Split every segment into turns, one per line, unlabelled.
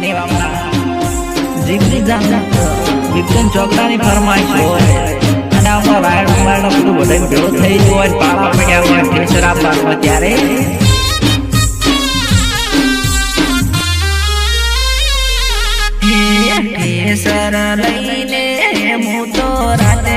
અને એવામાં જીગરી વિક્રમ ચોકડાની ફરમાઈશ હોય. અને આમાં રાયડ મોબાઈલ બધું બધાય ભેળો થઈ ગયો હોય. પાપા પડ્યા હોય ટેન્શન આપવાનું ત્યારે. સર લઈને હું તો રાતે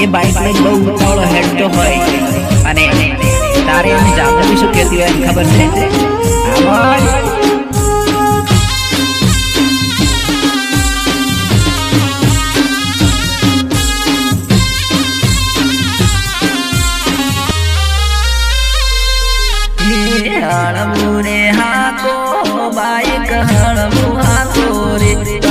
એ બાઇક બહુ ઉતાવળો હેડતો હોય અને તારે એની જાતે શું કહેતી હોય ખબર છે હાકો બાઈક હળવું it.